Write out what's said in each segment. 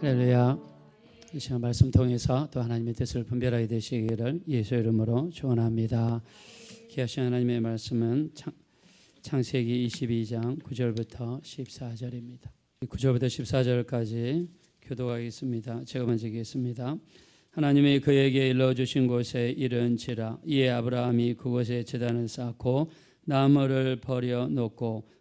할렐루야. 이 시간 말씀 통해서 또 하나님의 뜻을 분별하게 되시기를 예수 이름으로 축원합니다. 기하신 하나님의 말씀은 창, 창세기 22장 9절부터 14절입니다. 9절부터 14절까지 교도하겠습니다. 제가 먼저 읽겠습니다. 하나님이 그에게 일러 주신 곳에 이른지라 이에 아브라함이 그곳에 제단을 쌓고 나무를 버려 놓고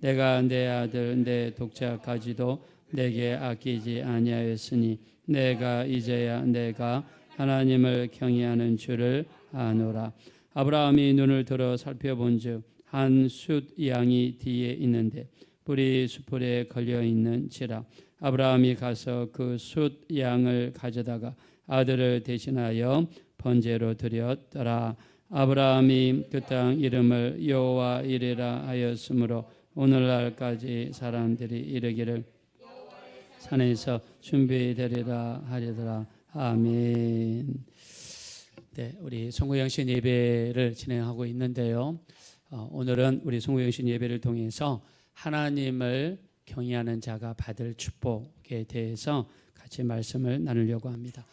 내가 내 아들 내 독자까지도 내게 아끼지 아니하였으니 내가 이제야 내가 하나님을 경외하는 줄을 아노라. 아브라함이 눈을 들어 살펴본즉 한 숫 양이 뒤에 있는데 뿌리 수풀에 걸려 있는지라. 아브라함이 가서 그 숫 양을 가져다가 아들을 대신하여 번제로 드렸더라. 아브라함이 그 땅 이름을 여호와 이레라 하였으므로 오늘날까지 사람들이 이르기를 산에서 준비되리라 하리더라 아멘. 네, 우리 송구영신 예배를 진행하고 있는데요. 어, 오늘은 우리 송구영신 예배를 통해서 하나님을 경외하는 자가 받을 축복에 대해서 같이 말씀을 나누려고 합니다.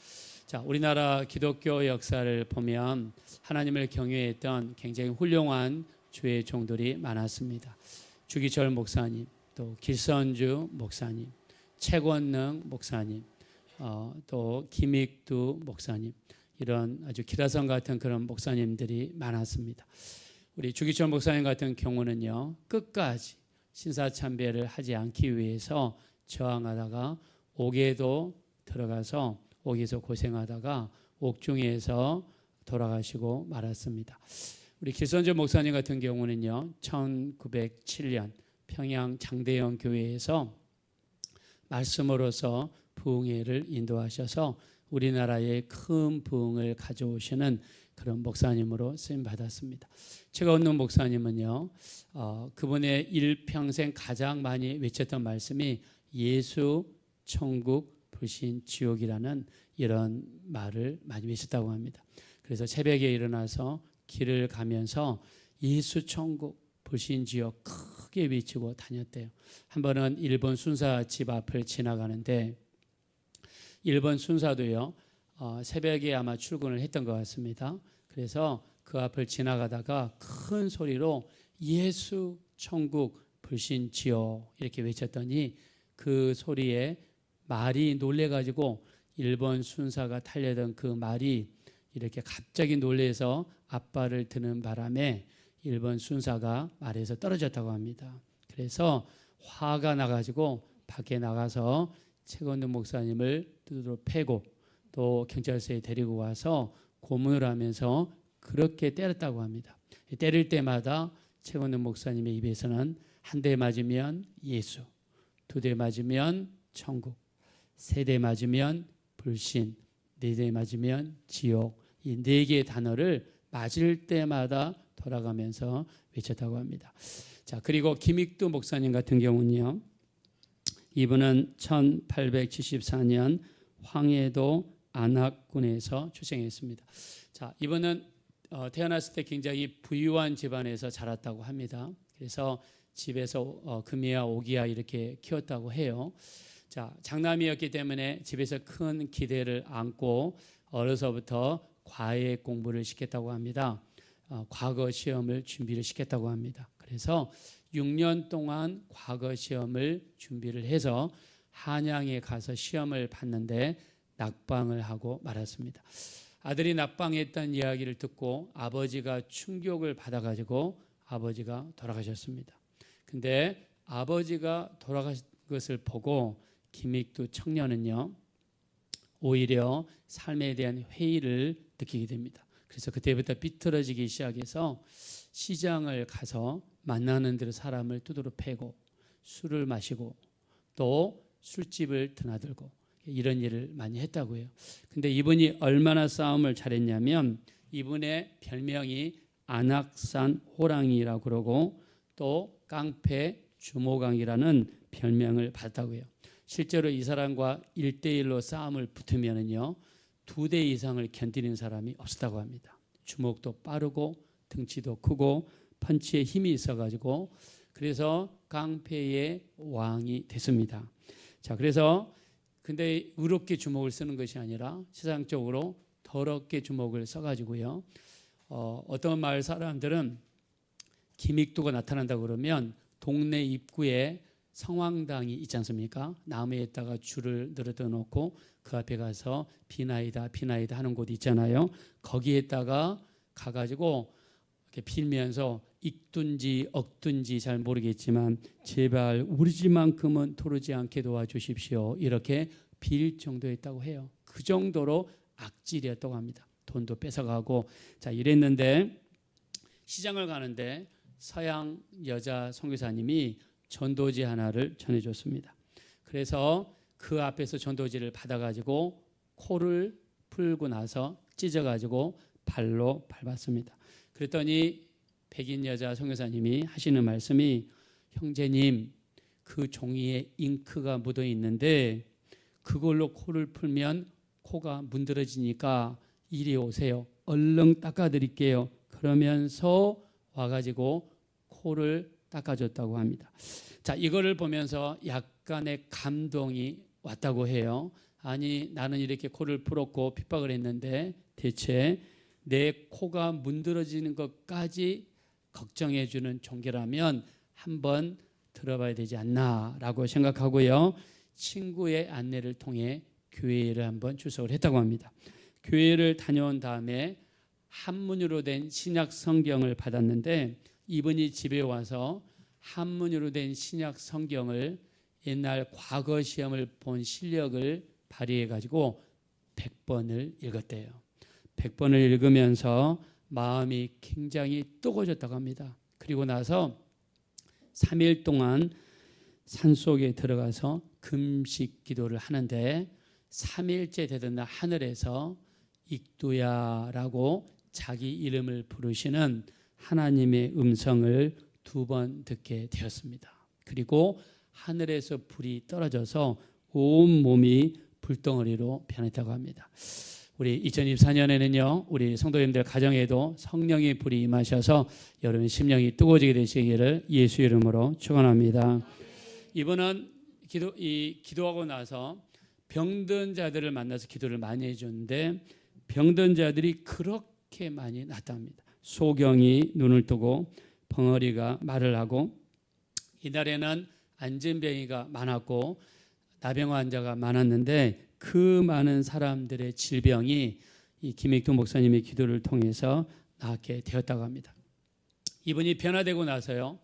자, 우리나라 기독교 역사를 보면 하나님을 경외했던 굉장히 훌륭한 주의 종들이 많았습니다. 주기철 목사님, 또 길선주 목사님, 최권능 목사님, 어, 또 김익두 목사님 이런 아주 기라성 같은 그런 목사님들이 많았습니다. 우리 주기철 목사님 같은 경우는요 끝까지 신사참배를 하지 않기 위해서 저항하다가 옥에도 들어가서 옥에서 고생하다가 옥중에서 돌아가시고 말았습니다. 우리 길선주 목사님 같은 경우는요 1907년 평양 장대영 교회에서 말씀으로서 부흥회를 인도하셔서 우리나라에 큰 부흥을 가져오시는 그런 목사님으로 쓰임 받았습니다. 제가 얻는 목사님은요, 어, 그분의 일평생 가장 많이 외쳤던 말씀이 예수, 천국, 불신, 지옥이라는 이런 말을 많이 외쳤다고 합니다. 그래서 새벽에 일어나서 길을 가면서 예수, 천국, 불신, 지옥 크게 외치고 다녔대요. 한 번은 일본 순사 집 앞을 지나가는데 일본 순사도요 어, 새벽에 아마 출근을 했던 것 같습니다. 그래서 그 앞을 지나가다가 큰 소리로 예수 천국 불신 지옥 이렇게 외쳤더니 그 소리에 말이 놀래가지고 일본 순사가 탈려던 그 말이 이렇게 갑자기 놀래서 앞발을 드는 바람에 일본 순사가 말에서 떨어졌다고 합니다. 그래서 화가 나가지고 밖에 나가서 최건도 목사님을 두드러 패고 또 경찰서에 데리고 와서 고문을 하면서 그렇게 때렸다고 합니다. 때릴 때마다 최건도 목사님의 입에서는 한 대 맞으면 예수, 두 대 맞으면 천국, 세 대 맞으면 불신, 네 대 맞으면 지옥 이 네 개의 단어를 맞을 때마다 돌아가면서 외쳤다고 합니다. 자, 그리고 김익두 목사님 같은 경우는요. 이분은 1874년 황해도 안악군에서 출생했습니다. 자, 이분은 어, 태어났을 때 굉장히 부유한 집안에서 자랐다고 합니다. 그래서 집에서 어, 금이야 오기야 이렇게 키웠다고 해요. 자, 장남이었기 때문에 집에서 큰 기대를 안고 어려서부터 과외 공부를 시켰다고 합니다. 어, 과거 시험을 준비를 시켰다고 합니다. 그래서 6년 동안 과거 시험을 준비를 해서 한양에 가서 시험을 봤는데 낙방을 하고 말았습니다. 아들이 낙방했다는 이야기를 듣고 아버지가 충격을 받아가지고 아버지가 돌아가셨습니다. 근데 아버지가 돌아가신 것을 보고 김익두 청년은요, 오히려 삶에 대한 회의를 느끼게 됩니다. 그래서 그때부터 삐뚤어지기 시작해서 시장을 가서 만나는 대로 사람을 두드러 패고 술을 마시고 또 술집을 드나들고 이런 일을 많이 했다고요. 근데 이분이 얼마나 싸움을 잘했냐면 이분의 별명이 안악산 호랑이라고 그러고 또 깡패 주모강이라는 별명을 받았다고요. 실제로 이 사람과 일대일로 싸움을 붙으면은요. 두 대 이상을 견디는 사람이 없었다고 합니다. 주먹도 빠르고 등치도 크고 펀치에 힘이 있어 가지고 그래서 깡패의 왕이 됐습니다. 자, 그래서 근데 의롭게 주먹을 쓰는 것이 아니라 세상적으로 더럽게 주먹을 써 가지고요. 어, 어떤 마을 사람들은 기믹도가 나타난다 그러면 동네 입구에 성황당이 있지 않습니까? 나무에다가 줄을 늘어져 놓고 그 앞에 가서 비나이다 비나이다 하는 곳 있잖아요. 거기에다가 가가지고 이렇게 빌면서 익든지 억든지 잘 모르겠지만 제발 우리 집만큼은 토르지 않게 도와주십시오. 이렇게 빌 정도였다고 해요. 그 정도로 악질이었다고 합니다. 돈도 뺏어가고 자 이랬는데 시장을 가는데 서양 여자 선교사님이 전도지 하나를 전해줬습니다. 그래서 그 앞에서 전도지를 받아가지고 코를 풀고 나서 찢어가지고 발로 밟았습니다. 그랬더니 백인 여자 선교사님이 하시는 말씀이 형제님 그 종이에 잉크가 묻어 있는데 그걸로 코를 풀면 코가 문드러지니까 이리 오세요. 얼른 닦아드릴게요. 그러면서 와가지고 코를 닦아줬다고 합니다. 자, 이거를 보면서 약간의 감동이 왔다고 해요. 아니, 나는 이렇게 코를 풀었고 핍박을 했는데 대체 내 코가 문드러지는 것까지 걱정해 주는 종교라면 한번 들어봐야 되지 않나라고 생각하고요. 친구의 안내를 통해 교회를 한번 출석을 했다고 합니다. 교회를 다녀온 다음에 한문으로 된 신약 성경을 받았는데 이분이 집에 와서 한문으로 된 신약 성경을 옛날 과거 시험을 본 실력을 발휘해 가지고 100번을 읽었대요. 100번을 읽으면서 마음이 굉장히 뜨거워졌다고 합니다. 그리고 나서 3일 동안 산속에 들어가서 금식 기도를 하는데 3일째 되던 날 하늘에서 익두야라고 자기 이름을 부르시는 하나님의 음성을 두 번 듣게 되었습니다. 그리고 하늘에서 불이 떨어져서 온 몸이 불덩어리로 변했다고 합니다. 우리 2024년에는요, 우리 성도님들 가정에도 성령의 불이 임하셔서 여러분 심령이 뜨거워지게 되시기를 예수 이름으로 축원합니다. 이번은 기도 이 기도하고 나서 병든 자들을 만나서 기도를 많이 해주는데 병든 자들이 그렇게 많이 났답니다. 소경이 눈을 뜨고 벙어리가 말을 하고 이날에는 안전병이가 많았고 나병 환자가 많았는데 그 많은 사람들의 질병이 이 김익도 목사님의 기도를 통해서 낫게 되었다고 합니다. 이분이 변화되고 나서요.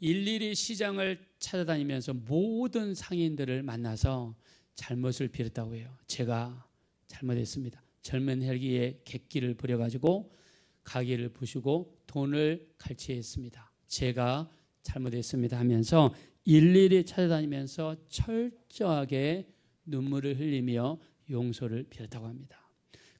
일일이 시장을 찾아다니면서 모든 상인들을 만나서 잘못을 빌었다고 해요. 제가 잘못했습니다. 젊은 헬기에 객기를 부려가지고 가게를 부수고 돈을 갈취했습니다. 제가 잘못했습니다 하면서 일일이 찾아다니면서 철저하게 눈물을 흘리며 용서를 빌었다고 합니다.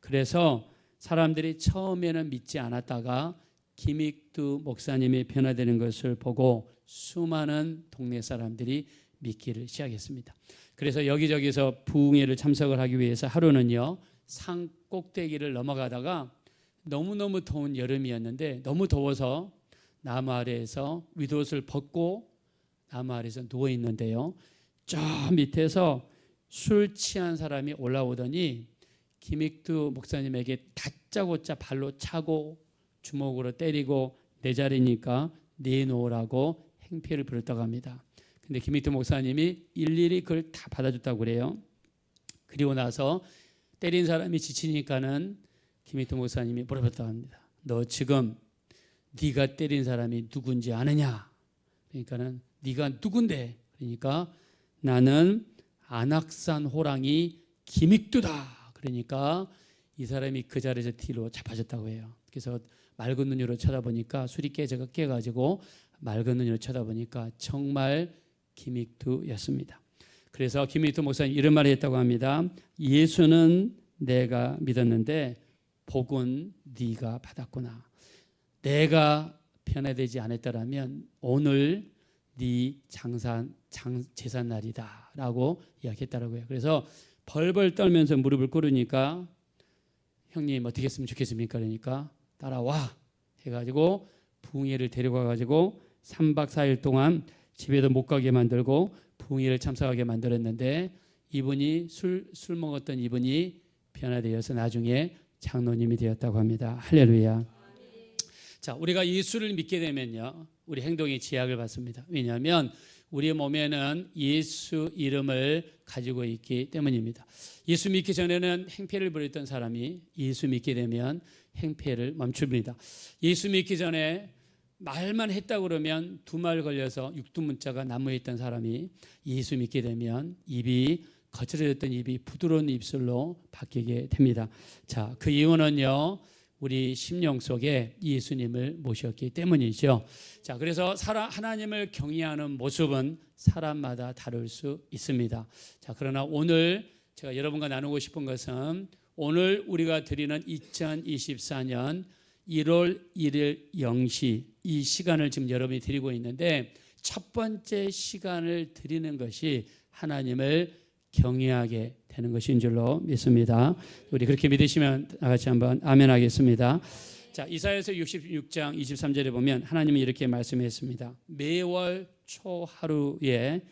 그래서 사람들이 처음에는 믿지 않았다가 김익두 목사님이 변화되는 것을 보고 수많은 동네 사람들이 믿기를 시작했습니다. 그래서 여기저기서 부흥회를 참석을 하기 위해서 하루는요 산 꼭대기를 넘어가다가 너무너무 더운 여름이었는데 너무 더워서 나무 아래에서 윗옷을 벗고 나무 아래에서 누워 있는데요. 저 밑에서 술 취한 사람이 올라오더니 김익두 목사님에게 다짜고짜 발로 차고 주먹으로 때리고 내 자리니까 내놓으라고 행패를 부렸다고 합니다. 근데 김익두 목사님이 일일이 그걸 다 받아줬다고 그래요. 그리고 나서 때린 사람이 지치니까는 김익두 목사님이 물어봤다고 합니다. 너 지금 네가 때린 사람이 누군지 아느냐? 그러니까는 네가 누군데? 그러니까 나는 안악산 호랑이 김익두다. 그러니까 이 사람이 그 자리에서 뒤로 잡아졌다고 해요. 그래서 맑은 눈으로 쳐다보니까 술이 깨져가 깨가지고 맑은 눈으로 쳐다보니까 정말 김익두였습니다. 그래서 김민수 목사님 이런 말을 했다고 합니다. 예수는 내가 믿었는데 복은 네가 받았구나. 내가 편애되지 않았더라면 오늘 네 장산 장 제산 날이다라고 이야기했다라고요. 그래서 벌벌 떨면서 무릎을 꿇으니까 형님 어떻게 했으면 좋겠습니까? 그러니까 따라와 해가지고 붕이를 데려가 가지고 3박 4일 동안 집에도 못 가게 만들고 붕이를 참석하게 만들었는데 이분이 술, 술 먹었던 이분이 변화되어서 나중에 장로님이 되었다고 합니다. 할렐루야. 자, 우리가 예수를 믿게 되면요. 우리 행동의 지약을 받습니다. 왜냐하면 우리 몸에는 예수 이름을 가지고 있기 때문입니다. 예수 믿기 전에는 행패를 부렸던 사람이 예수 믿게 되면 행패를 멈춥니다. 예수 믿기 전에 말만 했다 그러면 두 말 걸려서 육두문자가 나무에 있던 사람이 예수 믿게 되면 입이 거칠어졌던 입이 부드러운 입술로 바뀌게 됩니다. 자, 그 이유는요. 우리 심령 속에 예수님을 모셨기 때문이죠. 자, 그래서 하나님을 경외하는 모습은 사람마다 다를 수 있습니다. 자, 그러나 오늘 제가 여러분과 나누고 싶은 것은 오늘 우리가 드리는 2024년 1월 1일 0시 이 시간을 지금 여러분이 드리고 있는데 첫 번째 시간을 드리는 것이 하나님을 경외하게 되는 것인 줄로 믿습니다. 우리 그렇게 믿으시면 다 같이 한번 아멘 하겠습니다. 자, 이사야서 66장 23절에 보면 하나님이 이렇게 말씀했습니다. 매월 초 하루에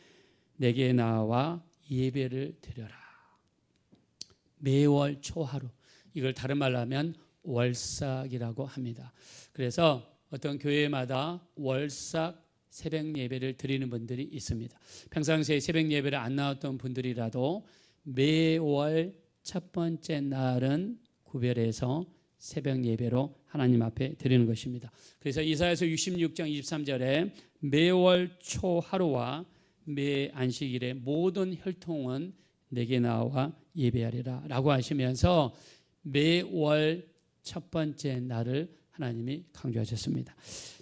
내게 나와 예배를 드려라. 매월 초 하루. 이걸 다른 말로 하면 월삭이라고 합니다. 그래서 어떤 교회마다 월삭 새벽 예배를 드리는 분들이 있습니다. 평상시에 새벽 예배를 안 나왔던 분들이라도 매월 첫 번째 날은 구별해서 새벽 예배로 하나님 앞에 드리는 것입니다. 그래서 이사야서 66장 23절에 매월 초 하루와 매 안식일의 모든 혈통은 내게 나와 예배하리라 라고 하시면서 매월 첫 번째 날을 하나님이 강조하셨습니다.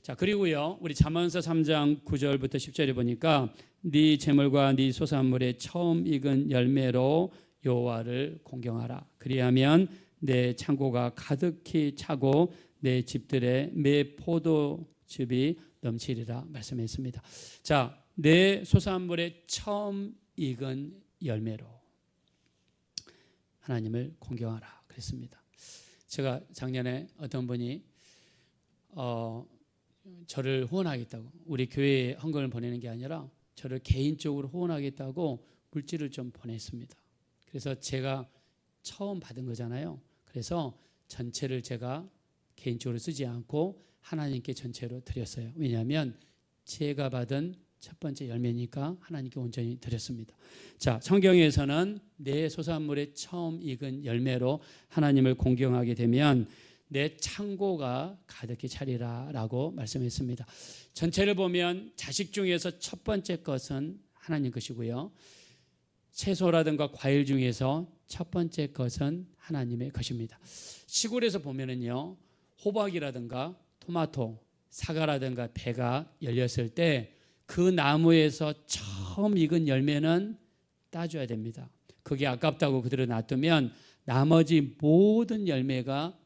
자, 그리고요. 우리 잠언서 3장 9절부터 10절에 보니까 네 재물과 네 소산물의 처음 익은 열매로 여호와를 공경하라. 그리하면 내 창고가 가득히 차고 내 집들의 매 포도즙이 넘치리라 말씀했습니다. 자, 내 소산물의 처음 익은 열매로 하나님을 공경하라 그랬습니다. 제가 작년에 어떤 분이 어, 저를 후원하겠다고 우리 교회에 헌금을 보내는 게 아니라 저를 개인적으로 후원하겠다고 물질을 좀 보냈습니다. 그래서 제가 처음 받은 거잖아요. 그래서 전체를 제가 개인적으로 쓰지 않고 하나님께 전체로 드렸어요. 왜냐하면 제가 받은 첫 번째 열매니까 하나님께 온전히 드렸습니다. 자, 성경에서는 내 소산물의 처음 익은 열매로 하나님을 공경하게 되면 내 창고가 가득히 차리라라고 말씀했습니다. 전체를 보면 자식 중에서 첫 번째 것은 하나님 것이고요. 채소라든가 과일 중에서 첫 번째 것은 하나님의 것입니다. 시골에서 보면은요. 호박이라든가 토마토, 사과라든가 배가 열렸을 때 그 나무에서 처음 익은 열매는 따줘야 됩니다. 그게 아깝다고 그대로 놔두면 나머지 모든 열매가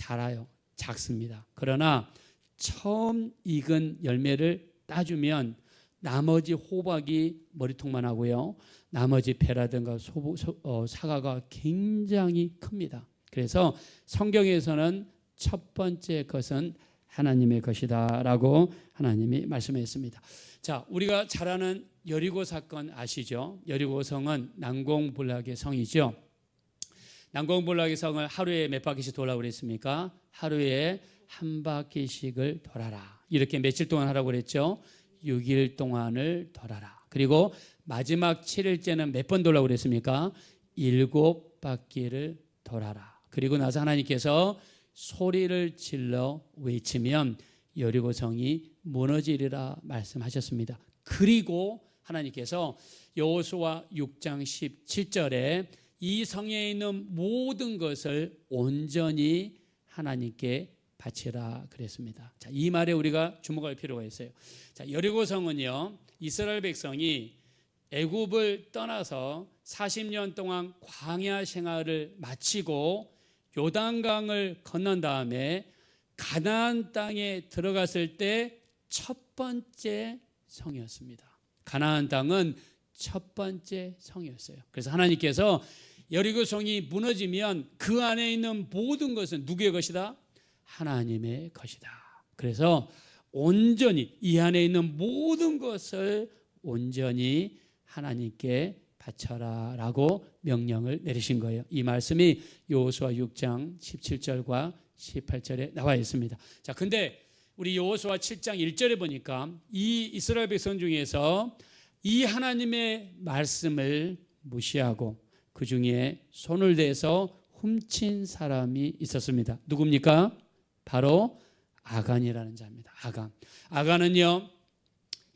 자라요. 작습니다. 그러나 처음 익은 열매를 따주면 나머지 호박이 머리통만 하고요. 나머지 배라든가 소, 소, 어, 사과가 굉장히 큽니다. 그래서 성경에서는 첫 번째 것은 하나님의 것이다라고 하나님이 말씀했습니다. 자, 우리가 잘 아는 여리고 사건 아시죠? 여리고 성은 난공불락의 성이죠. 난공불락의 성을 하루에 몇 바퀴씩 돌라고 그랬습니까? 하루에 한 바퀴씩을 돌아라. 이렇게 며칠 동안 하라고 그랬죠? 6일 동안을 돌아라. 그리고 마지막 7일째는 몇 번 돌라고 그랬습니까? 일곱 바퀴를 돌아라. 그리고 나서 하나님께서 소리를 질러 외치면 여리고성이 무너지리라 말씀하셨습니다. 그리고 하나님께서 여호수아 6장 17절에 이 성에 있는 모든 것을 온전히 하나님께 바치라 그랬습니다. 자, 이 말에 우리가 주목할 필요가 있어요. 자, 여리고 성은요. 이스라엘 백성이 애굽을 떠나서 40년 동안 광야 생활을 마치고 요단강을 건넌 다음에 가나안 땅에 들어갔을 때 첫 번째 성이었습니다. 가나안 땅은 첫 번째 성이었어요. 그래서 하나님께서 여리고 성이 무너지면 그 안에 있는 모든 것은 누구의 것이다? 하나님의 것이다. 그래서 온전히 이 안에 있는 모든 것을 온전히 하나님께 바쳐라라고 명령을 내리신 거예요. 이 말씀이 여호수아 6장 17절과 18절에 나와 있습니다. 자, 근데 우리 여호수아 7장 1절에 보니까 이 이스라엘 백성 중에서 이 하나님의 말씀을 무시하고 그 중에 손을 대서 훔친 사람이 있었습니다. 누굽니까? 바로 아간이라는 자입니다. 아간. 아간은요.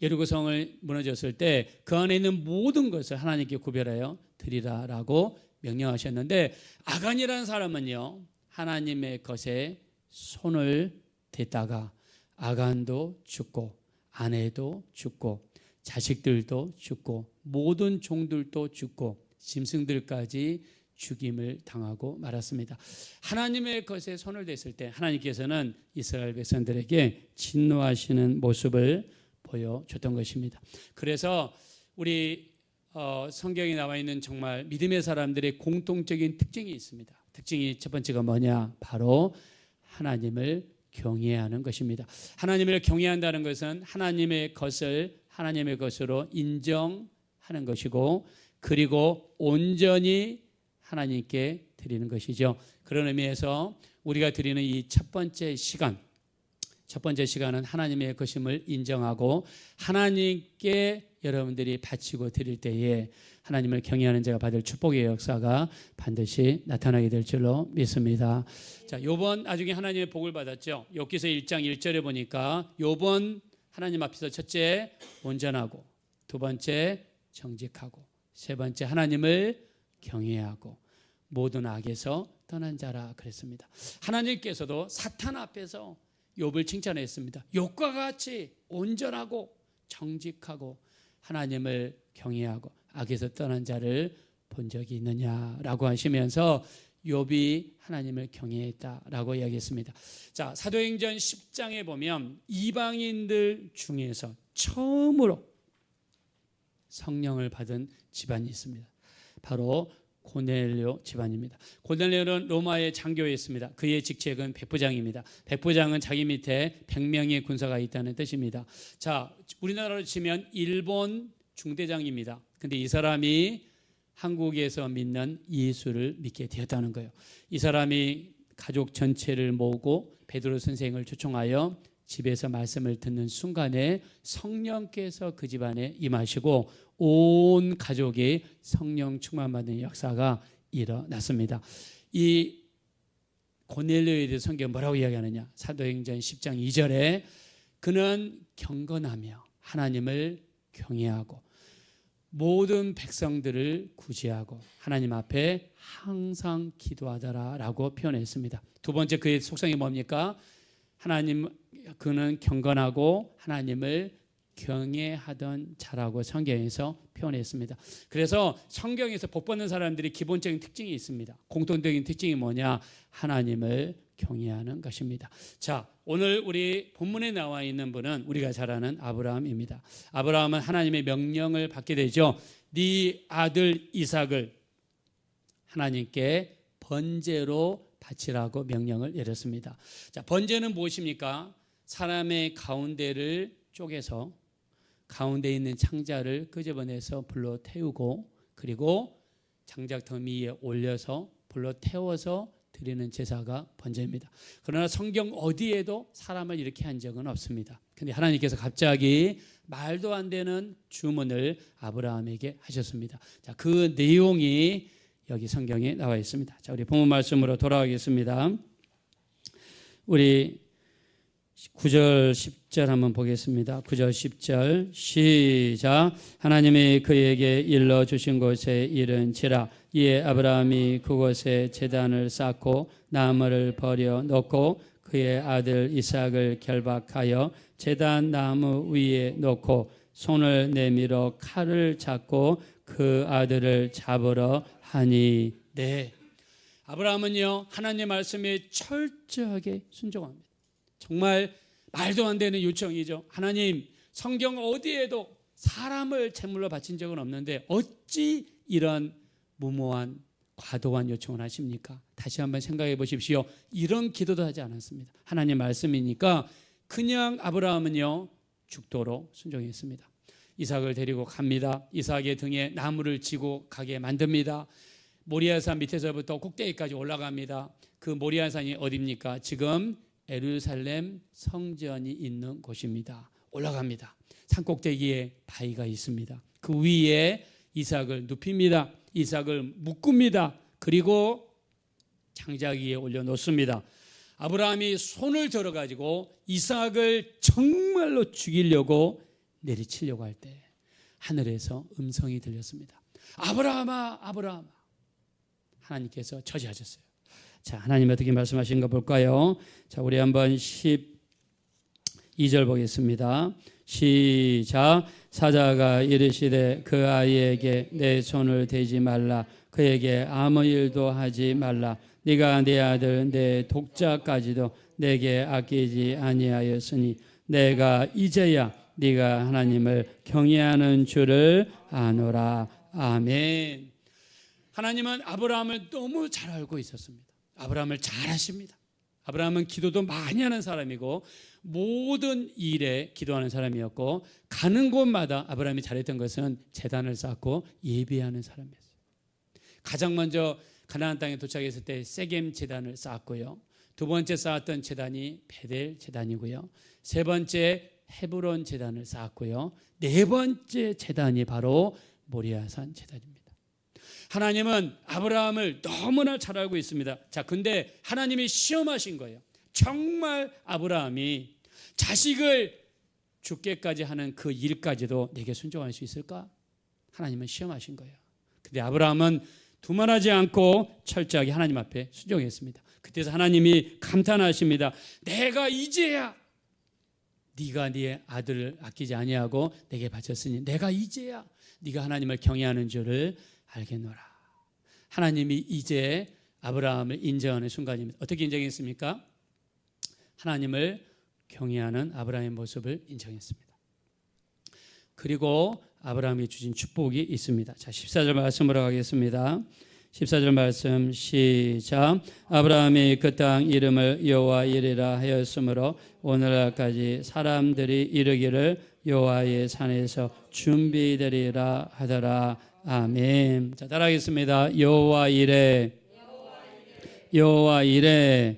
예루고성을 무너졌을 때 그 안에 있는 모든 것을 하나님께 구별하여 드리라라고 명령하셨는데 아간이라는 사람은요. 하나님의 것에 손을 댔다가 아간도 죽고 아내도 죽고 자식들도 죽고 모든 종들도 죽고 짐승들까지 죽임을 당하고 말았습니다. 하나님의 것에 손을 댔을 때 하나님께서는 이스라엘 백성들에게 진노하시는 모습을 보여줬던 것입니다. 그래서 우리 어, 성경에 나와 있는 정말 믿음의 사람들의 공통적인 특징이 있습니다. 특징이 첫 번째가 뭐냐? 바로 하나님을 경외하는 것입니다. 하나님을 경외한다는 것은 하나님의 것을 하나님의 것으로 인정하는 것이고 그리고 온전히 하나님께 드리는 것이죠. 그런 의미에서 우리가 드리는 이 첫 번째 시간 첫 번째 시간은 하나님의 것임을 인정하고 하나님께 여러분들이 바치고 드릴 때에 하나님을 경외하는 자가 받을 축복의 역사가 반드시 나타나게 될 줄로 믿습니다. 자, 요번 나중에 하나님의 복을 받았죠. 욥기서 1장 1절에 보니까 요번 하나님 앞에서 첫째 온전하고 두 번째 정직하고 세 번째 하나님을 경외하고 모든 악에서 떠난 자라 그랬습니다. 하나님께서도 사탄 앞에서 욥을 칭찬했습니다. 욥과 같이 온전하고 정직하고 하나님을 경외하고 악에서 떠난 자를 본 적이 있느냐라고 하시면서 욥이 하나님을 경외했다라고 이야기했습니다. 자, 사도행전 10장에 보면 이방인들 중에서 처음으로 성령을 받은 집안이 있습니다. 바로 고넬료 집안입니다. 고넬료는 로마의 장교였습니다. 그의 직책은 백부장입니다. 백부장은 자기 밑에 100명의 군사가 있다는 뜻입니다. 자, 우리나라로 치면 일본 중대장입니다. 근데 이 사람이 한국에서 믿는 예수를 믿게 되었다는 거예요. 이 사람이 가족 전체를 모으고 베드로 선생을 초청하여 집에서 말씀을 듣는 순간에 성령께서 그 집안에 임하시고 온 가족이 성령 충만받는 역사가 일어났습니다. 이 고넬료에 대해 성경 뭐라고 이야기하느냐? 사도행전 10장 2절에 그는 경건하며 하나님을 경외하고 모든 백성들을 구제하고 하나님 앞에 항상 기도하더라라고 표현했습니다. 두 번째 그의 속성이 뭡니까? 하나님 그는 경건하고 하나님을 경외하던 자라고 성경에서 표현했습니다. 그래서 성경에서 복 받는 사람들이 기본적인 특징이 있습니다. 공통적인 특징이 뭐냐? 하나님을 경외하는 것입니다. 자, 오늘 우리 본문에 나와 있는 분은 우리가 잘 아는 아브라함입니다. 아브라함은 하나님의 명령을 받게 되죠. 네 아들 이삭을 하나님께 번제로 바치라고 명령을 내렸습니다. 자, 번제는 무엇입니까? 사람의 가운데를 쪼개서 가운데 있는 창자를 끄집어내서 불로 태우고 그리고 장작 더미 위에 올려서 불로 태워서 드리는 제사가 번제입니다. 그러나 성경 어디에도 사람을 이렇게 한 적은 없습니다. 근데 하나님께서 갑자기 말도 안 되는 주문을 아브라함에게 하셨습니다. 자, 그 내용이 여기 성경에 나와 있습니다. 자, 우리 본문 말씀으로 돌아가겠습니다. 우리 9절 10절 한번 보겠습니다. 9절 10절 시작 하나님이 그에게 일러 주신 곳에 이른지라 이에 아브라함이 그곳에 제단을 쌓고 나무를 버려 놓고 그의 아들 이삭을 결박하여 제단 나무 위에 놓고 손을 내밀어 칼을 잡고 그 아들을 잡으러 하니 네. 아브라함은요 하나님 말씀에 철저하게 순종합니다. 정말 말도 안 되는 요청이죠. 하나님 성경 어디에도 사람을 제물로 바친 적은 없는데 어찌 이런 무모한 과도한 요청을 하십니까? 다시 한번 생각해 보십시오. 이런 기도도 하지 않았습니다. 하나님 말씀이니까 그냥 아브라함은요 죽도록 순종했습니다. 이삭을 데리고 갑니다. 이삭의 등에 나무를 지고 가게 만듭니다. 모리아산 밑에서부터 꼭대기까지 올라갑니다. 그 모리아산이 어디입니까? 지금 에루살렘 성전이 있는 곳입니다. 올라갑니다. 산 꼭대기에 바위가 있습니다. 그 위에 이삭을 눕힙니다. 이삭을 묶습니다. 그리고 장자기에 올려놓습니다. 아브라함이 손을 들어 가지고 이삭을 정말로 죽이려고 내리치려고 할 때 하늘에서 음성이 들렸습니다. 아브라함아, 아브라함아. 하나님께서 저지하셨어요. 자, 하나님 어떻게 말씀하신가 볼까요? 자, 우리 한번 12절 보겠습니다. 시작. 사자가 이르시되 그 아이에게 내 손을 대지 말라. 그에게 아무 일도 하지 말라. 네가 내 아들 내 독자까지도 내게 아끼지 아니하였으니 내가 이제야 네가 하나님을 경외하는 줄을 아노라. 아멘. 하나님은 아브라함을 너무 잘 알고 있었습니다. 아브라함을 잘 아십니다. 아브라함은 기도도 많이 하는 사람이고 모든 일에 기도하는 사람이었고 가는 곳마다 아브라함이 잘했던 것은 재단을 쌓고 예비하는 사람이었어요. 가장 먼저 가나안 땅에 도착했을 때 세겜 재단을 쌓았고요. 두 번째 쌓았던 재단이 베델 재단이고요. 세 번째 헤브론 재단을 쌓았고요. 네 번째 재단이 바로 모리아산 재단입니다. 하나님은 아브라함을 너무나 잘 알고 있습니다. 자, 근데 하나님이 시험하신 거예요. 정말 아브라함이 자식을 죽게까지 하는 그 일까지도 내게 순종할 수 있을까? 하나님은 시험하신 거예요. 근데 아브라함은 두말하지 않고 철저하게 하나님 앞에 순종했습니다. 그때서 하나님이 감탄하십니다. 내가 이제야 네가 네 아들을 아끼지 아니하고 내게 바쳤으니 내가 이제야 네가 하나님을 경외하는 줄을 알겠노라. 하나님이 이제 아브라함을 인정하는 순간입니다. 어떻게 인정했습니까? 하나님을 경외하는 아브라함의 모습을 인정했습니다. 그리고 아브라함이 주신 축복이 있습니다. 자, 14절 말씀으로 가겠습니다. 14절 말씀 시작. 아브라함이 그 땅 이름을 여호와 이리라 하였으므로 오늘날까지 사람들이 이르기를 여호와의 산에서 준비되리라 하더라. 아멘. 자, 따라하겠습니다. 여호와 이레. 여호와 이레.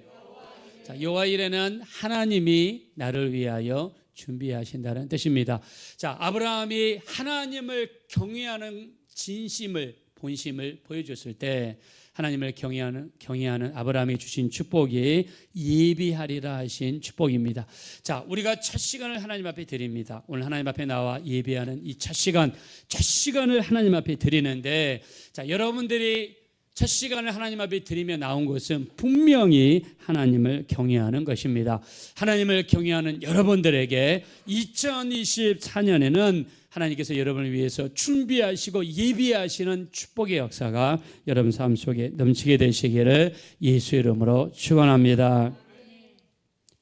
자, 여호와 이레는 하나님이 나를 위하여 준비하신다는 뜻입니다. 자, 아브라함이 하나님을 경외하는 진심을 본심을 보여줬을 때 하나님을 경외하는 경외하는 아브라함이 주신 축복이 예비하리라 하신 축복입니다. 자, 우리가 첫 시간을 하나님 앞에 드립니다. 오늘 하나님 앞에 나와 예배하는 이 첫 시간, 첫 시간을 하나님 앞에 드리는데 자, 여러분들이 첫 시간을 하나님 앞에 드리며 나온 것은 분명히 하나님을 경외하는 것입니다. 하나님을 경외하는 여러분들에게 2024년에는 하나님께서 여러분을 위해서 준비하시고 예비하시는 축복의 역사가 여러분 삶 속에 넘치게 되시기를 예수 이름으로 축원합니다.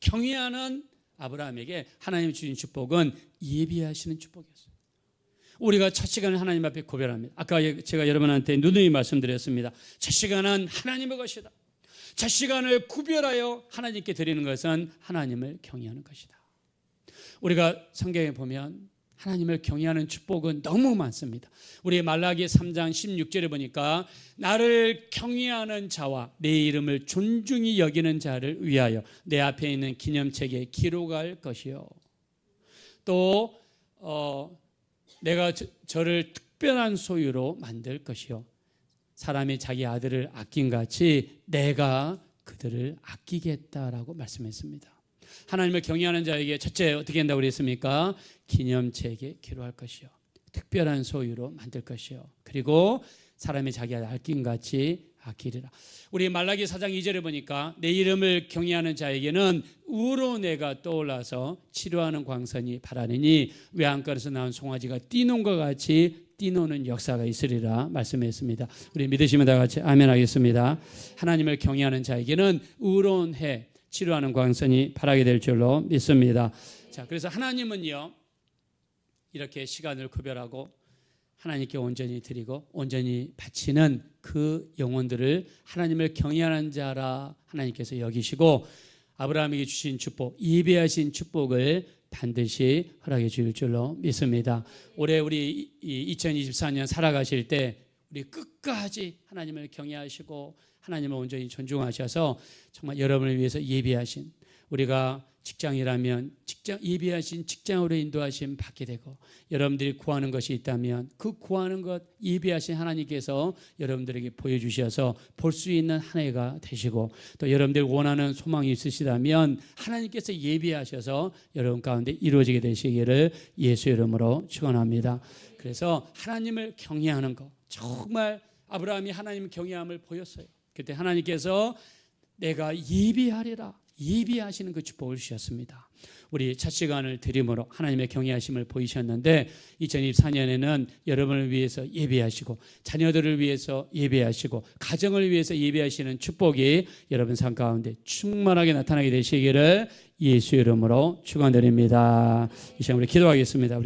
경외하는 아브라함에게 하나님 주신 축복은 예비하시는 축복이었어요. 우리가 첫 시간을 하나님 앞에 고별합니다. 아까 제가 여러분한테 누누이 말씀드렸습니다. 첫 시간은 하나님의 것이다. 첫 시간을 구별하여 하나님께 드리는 것은 하나님을 경외하는 것이다. 우리가 성경에 보면 하나님을 경외하는 축복은 너무 많습니다. 우리 말라기 3장 16절에 보니까 나를 경외하는 자와 내 이름을 존중히 여기는 자를 위하여 내 앞에 있는 기념책에 기록할 것이요. 또 어, 내가 저, 를 특별한 소유로 만들 것이요. 사람이 자기 아들을 아낀 같이 내가 그들을 아끼겠다라고 말씀했습니다. 하나님을 경외하는 자에게 첫째 어떻게 한다고 그랬습니까? 기념책에 기록할 것이요. 특별한 소유로 만들 것이요. 그리고 사람이 자기 아끼 같이 바뀌리라. 우리 말라기 사장 2절에 보니까 내 이름을 경외하는 자에게는 우로 내가 떠올라서 치료하는 광선이 바라느니 외양간에서 나온 송아지가 뛰는 것 같이 뛰노는 역사가 있으리라 말씀했습니다. 우리 믿으시면 다 같이 아멘 하겠습니다. 하나님을 경외하는 자에게는 의로운 해 치료하는 광선이 바라게 될 줄로 믿습니다. 자, 그래서 하나님은요. 이렇게 시간을 구별하고 하나님께 온전히 드리고 온전히 바치는 그 영혼들을 하나님을 경외하는 자라 하나님께서 여기시고 아브라함에게 주신 축복, 예배하신 축복을 반드시 허락해 주실 줄로 믿습니다. 올해 우리 2024년 살아가실 때 우리 끝까지 하나님을 경외하시고 하나님을 온전히 존중하셔서 정말 여러분을 위해서 예배하신 우리가 직장이라면 직장 예배하신 직장으로 인도하심 받게 되고 여러분들이 구하는 것이 있다면 그 구하는 것 예배하신 하나님께서 여러분들에게 보여주셔서 볼 수 있는 한 해가 되시고 또 여러분들이 원하는 소망이 있으시다면 하나님께서 예배하셔서 여러분 가운데 이루어지게 되시기를 예수 이름으로 축원합니다. 그래서 하나님을 경외하는 것 정말 아브라함이 하나님 경외함을 보였어요. 그때 하나님께서 내가 예비하리라 예비하시는 그 축복을 주셨습니다. 우리 첫 시간을 드림으로 하나님의 경외하심을 보이셨는데 2024년에는 여러분을 위해서 예배하시고 자녀들을 위해서 예배하시고 가정을 위해서 예배하시는 축복이 여러분 삶 가운데 충만하게 나타나게 되시기를 예수 이름으로 축원드립니다. 이 시간 우리 기도하겠습니다. 우리